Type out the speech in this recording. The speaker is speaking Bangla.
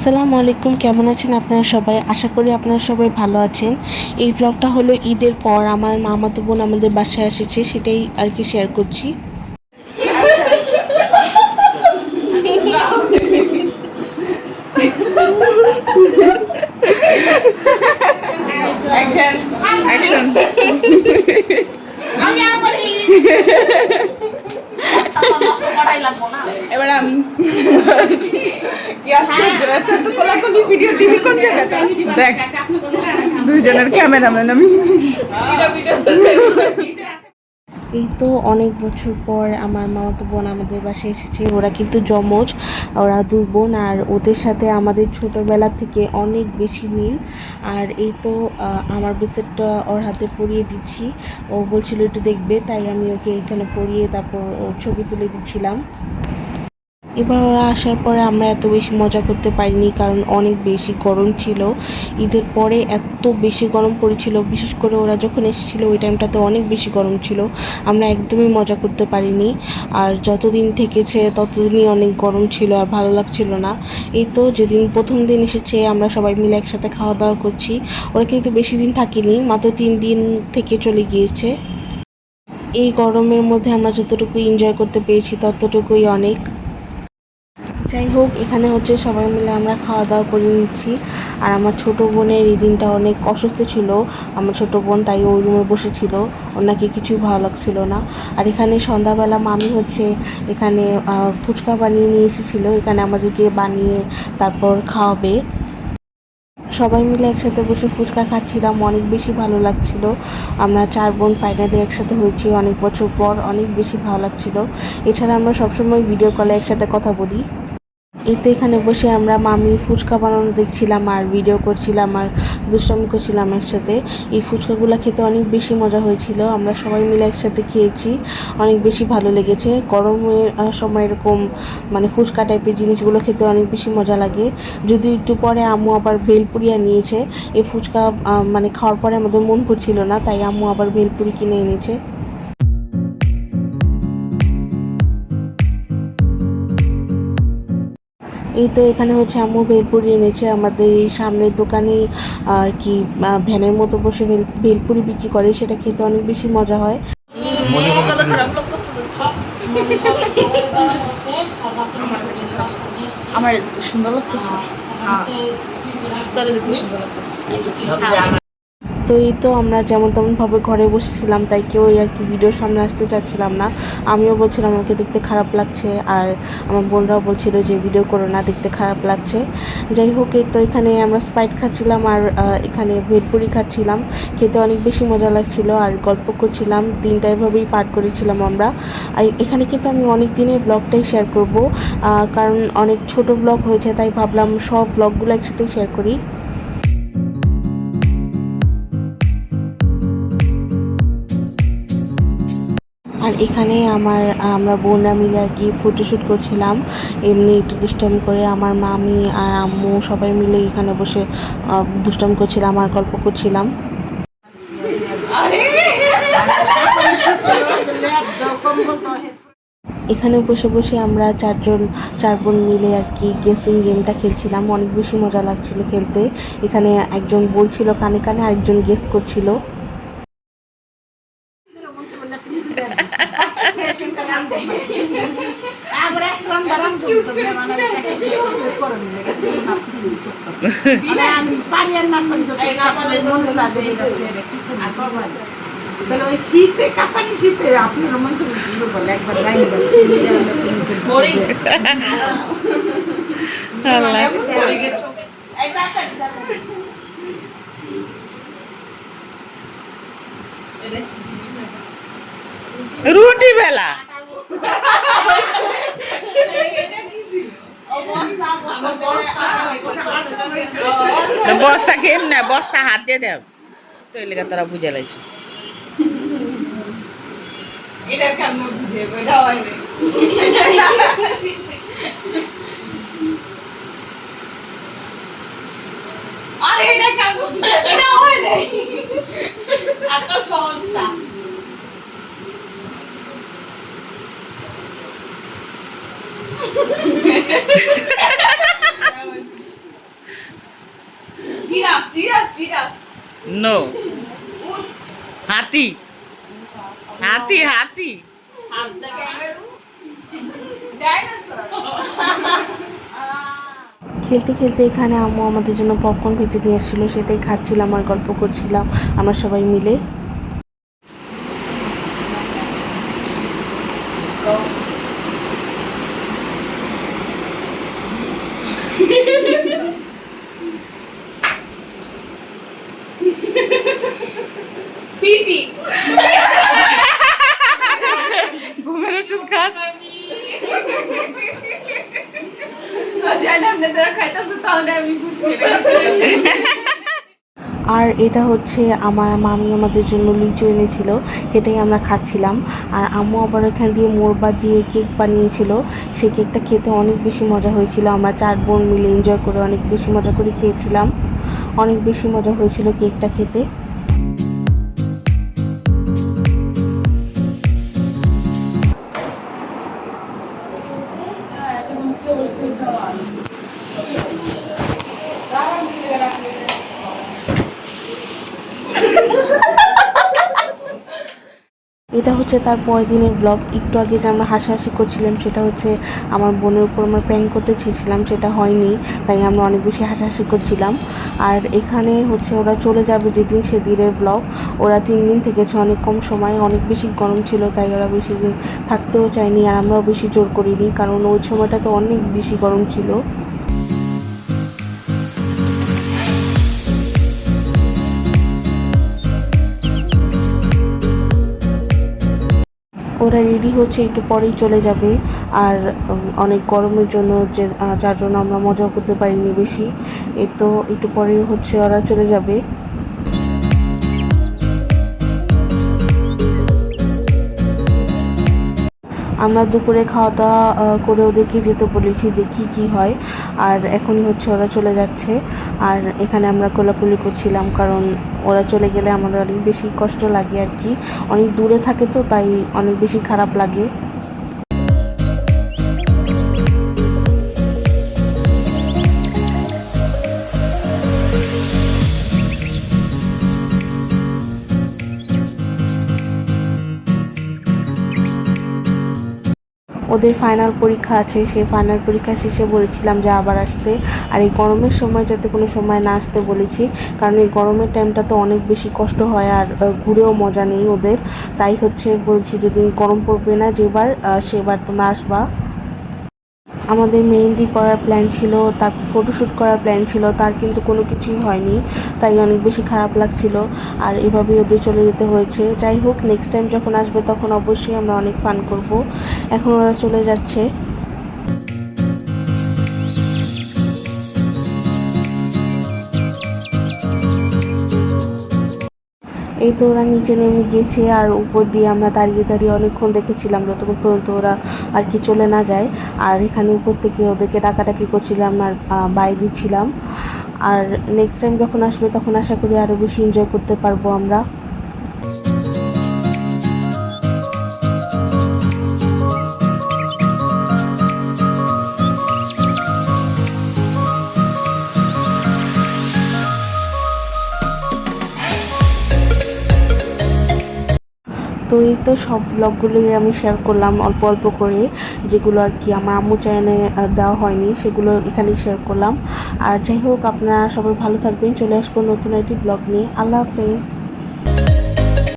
আসসালামু আলাইকুম, কেমন আছেন আপনারা সবাই? আশা করি আপনারা সবাই ভালো আছেন। এই ব্লগটা হলো ঈদের পর আমার মামাতো বোন আমাদের বাসায় এসেছে, সেটাই আর কি শেয়ার করছি। অ্যাকশন অ্যাকশন এবার আমি কি আশ্চর্য এত তো কোলাকুলি ভিডিও দিবি কোন জায়গাটা? দেখ, দুইজনের ক্যামেরাম্যান আমি। এই তো অনেক বছর পর আমার মামাতো বোন আমাদের বাসায় এসেছে। ওরা কিন্তু জমজ ওরা দুই বোন, আর ওদের সাথে আমাদের ছোটোবেলা থেকে অনেক বেশি মিল। আর এই তো আমার ব্রেসলেটটা ওর হাতে পরিয়ে দিচ্ছি। ও বলছিল, একটু দেখবে। তাই আমি ওকে এখানে পরিয়ে তারপর ছবি তুলে দিচ্ছিলাম। এবার ওরা আসার পরে আমরা এত বেশি মজা করতে পারিনি, কারণ অনেক বেশি গরম ছিল। ঈদের পরে এত বেশি গরম পড়েছিল, বিশেষ করে ওরা যখন এসেছিল ওই টাইমটাতে অনেক বেশি গরম ছিল। আমরা একদমই মজা করতে পারিনি। আর যতদিন থেকেছে ততদিনই অনেক গরম ছিল আর ভালো লাগছিল না। এই তো যেদিন প্রথম দিন এসেছে, আমরা সবাই মিলে একসাথে খাওয়া দাওয়া করছি। ওরা কিন্তু বেশি দিন থাকিনি, মাত্র তিন দিন থেকে চলে গিয়েছে। এই গরমের মধ্যে আমরা যতটুকু এনজয় করতে পেরেছি, ততটুকুই অনেক। যাই হোক, এখানে হচ্ছে সবাই মিলে আমরা খাওয়া দাওয়া করে নিচ্ছি। আর আমার ছোট বোনের এই দিনটা অনেক অসুস্থ ছিল। আমার ছোট বোন তাই ওই রুমে বসেছিল। ওনাকে কিছুই ভালো লাগছিল না। আর এখানে সন্ধ্যাবেলা মামি হচ্ছে এখানে ফুচকা বানিয়ে নিয়ে এসেছিল। এখানে আমাদেরকে বানিয়ে তারপর খাওয়াবে। সবাই মিলে একসাথে বসে ফুচকা খাচ্ছিলাম। অনেক বেশি ভালো লাগছিল। আমরা চার বোন ফাইনালি একসাথে হয়েছি অনেক বছর পর। অনেক বেশি ভালো লাগছিল। এছাড়া আমরা সবসময় ভিডিও কলে একসাথে কথা বলি। এই তো এখানে বসে আমরা মামি ফুচকা বানানো দেখছিলাম আর ভিডিও করছিলাম আর দুষ্টামি করছিলাম একসাথে। এই ফুচকাগুলো খেতে অনেক বেশি মজা হয়েছিল। আমরা সবাই মিলে একসাথে খেয়েছি। অনেক বেশি ভালো লেগেছে। গরমের সময় এরকম মানে ফুচকা টাইপের জিনিসগুলো খেতে অনেক বেশি মজা লাগে। যদি একটু পরে আম্মু আবার ভেলপুরিয়া নিয়েছে। এই ফুচকা মানে খাওয়ার পরে আমাদের মন পড়ছিল না, তাই আম্মু আবার ভেলপুরি কিনে এনেছে। এই তো এখানে হচ্ছে আম্মু ভেলপুরি এনেছে আমাদের এই সামনের দোকানে আর কি ভ্যানের মতো বসে ভেল- ভেলপুরি বিক্রি করে সেটা খেতে অনেক বেশি মজা হয়। আমার এদিকে সুন্দর লাগতেছে। তাহলে সুন্দর লাগতেছে। তো এই তো আমরা যেমন তেমনভাবে ঘরে বসেছিলাম, তাই কেউ আর কি ভিডিওর সামনে আসতে চাচ্ছিলাম না। আমিও বলছিলাম, আমাকে দেখতে খারাপ লাগছে। আর আমার বোনরাও বলছিল যে ভিডিও করো না, দেখতে খারাপ লাগছে। যাই হোক, এই তো এখানে আমরা স্প্রাইট খাচ্ছিলাম আর এখানে ভেলপুরি খাচ্ছিলাম। খেতে অনেক বেশি মজা লাগছিল আর গল্প করছিলাম। দিনটা এভাবেই পার করেছিলাম আমরা। আর এখানে কিন্তু আমি অনেক দিনের ব্লগটাই শেয়ার করব কারণ অনেক ছোট ব্লগ হয়েছে, তাই ভাবলাম সব ব্লগগুলো একসাথেই শেয়ার করি। আর এখানে আমার, আমরা বোনরা মিলে আর কি ফটোশ্যুট করছিলাম। এমনি একটু দুষ্টামি করে আমার মামি আর আম্মু সবাই মিলে এখানে বসে দুষ্টামি করছিলাম আর গল্প করছিলাম। এখানে বসে বসে আমরা চারজন চার বোন মিলে আর কি গেসিং গেমটা খেলছিলাম। অনেক বেশি মজা লাগছিল খেলতে। এখানে একজন বলছিল কানে কানে, আরেকজন গেস করছিল। তাহলে ওই শীতে কাঁপানি শীতে আপনার মন তো বলে একবার লাইন রুটি বেলা। বস্তা কেম না, বস্তা হাত দিয়ে দেব তো এলাকা তোরা বুঝে লাইছি। আরে, এটা কেমন এটা হয় নাই। এত সহজটা। জিরাফ জিরাফ জিরাফ নো হাতি। হাতি হাতি। খেলতে খেলতে এখানে আম্মু আমাদের জন্য পপকর্ন ভেজে নিয়ে এসেছিল সেটাই খাচ্ছিলাম আর গল্প করছিলাম। আমরা সবাই মিলে আর এটা হচ্ছে আমার মামি আমাদের জন্য লিচু এনেছিল, সেটাই আমরা খাচ্ছিলাম। আর আম্মু আবার এখান দিয়ে মোরবা দিয়ে কেক বানিয়েছিল সেই কেকটা খেতে অনেক বেশি মজা হয়েছিল। আমরা চার বোন মিলে এনজয় করে অনেক বেশি মজা করে খেয়েছিলাম। অনেক বেশি মজা হয়েছিল কেকটা খেতে। এটা হচ্ছে তার পরের দিনের ব্লগ একটু আগে যে আমরা হাসাহাসি করছিলাম, সেটা হচ্ছে আমার বোনের উপর আমরা প্র্যাঙ্ক করতে চেয়েছিলাম, সেটা হয়নি, তাই আমরা অনেক বেশি হাসাহাসি করছিলাম। আর এখানে হচ্ছে ওরা চলে যাবে যেদিন সেদিনের ব্লগ ওরা তিন দিন থেকেছে অনেক কম সময়, অনেক বেশি গরম ছিল, তাই ওরা বেশি দিন থাকতেও চায়নি, আর আমরাও বেশি জোর করিনি, কারণ ওই সময়টা তো অনেক বেশি গরম ছিল। ওরা রেডি হচ্ছে, একটু পরেই চলে যাবে। আর অনেক গরমের জন্য যে যার জন্য আমরা মজাও করতে পারিনি বেশি। এ তো, একটু পরেই হচ্ছে ওরা চলে যাবে। আমরা দুপুরে খাওয়া দাওয়া করে ওদেরকে যেতে বলেছি, দেখি কি হয়। আর এখনই হচ্ছে ওরা চলে যাচ্ছে। আর এখানে আমরা কোলাকুলি করছিলাম, কারণ ওরা চলে গেলে আমাদের অনেক বেশি কষ্ট লাগে আর কি। অনেক দূরে থাকে তো, তাই অনেক বেশি খারাপ লাগে। ওদের ফাইনাল পরীক্ষা আছে, সেই ফাইনাল পরীক্ষা শেষে বলেছিলাম যে আবার আসতে। আর এই গরমের সময় যাতে কোনো সময় না আসতে বলেছি, কারণ এই গরমের টাইমটা তো অনেক বেশি কষ্ট হয় আর ঘুরেও মজা নেই ওদের। তাই হচ্ছে বলছি যেদিন গরম পড়বে না, যেবার সেবার তোমরা আসবা। আমাদের মেহেন্দি করার প্ল্যান ছিল, তার ফটোশ্যুট করার প্ল্যান ছিল, তার কিন্তু কোনো কিছুই হয়নি, তাই অনেক বেশি খারাপ লাগছিল। আর এভাবেই ওদের চলে যেতে হয়েছে। যাই হোক নেক্সট টাইম যখন আসবে তখন অবশ্যই আমরা অনেক ফান করব। এখন ওরা চলে যাচ্ছে। এই তো ওরা নিচে নেমে গেছে আর উপর দিয়ে আমরা দাঁড়িয়ে দাঁড়িয়ে অনেকক্ষণ দেখেছিলাম যতক্ষণ পর্যন্ত ওরা আর কি চলে না যায়। আর এখানে উপর থেকে ওদেরকে ডাকাডাকি করছিলাম আর বাই দিচ্ছিলাম। আর নেক্সট টাইম যখন আসবে তখন আশা করি আরও বেশি এনজয় করতে পারব আমরা। তো এই তো সব ব্লগগুলোই আমি শেয়ার করলাম অল্প অল্প করে, যেগুলো আর কি আমার আম্মু চ্যানেলে দেওয়া হয়নি, সেগুলো এখানেই শেয়ার করলাম। আর যাই হোক, আপনারা সবাই ভালো থাকবেন, চলে আসব নতুন একটি ব্লগ নিয়ে। আল্লাহ হাফেজ।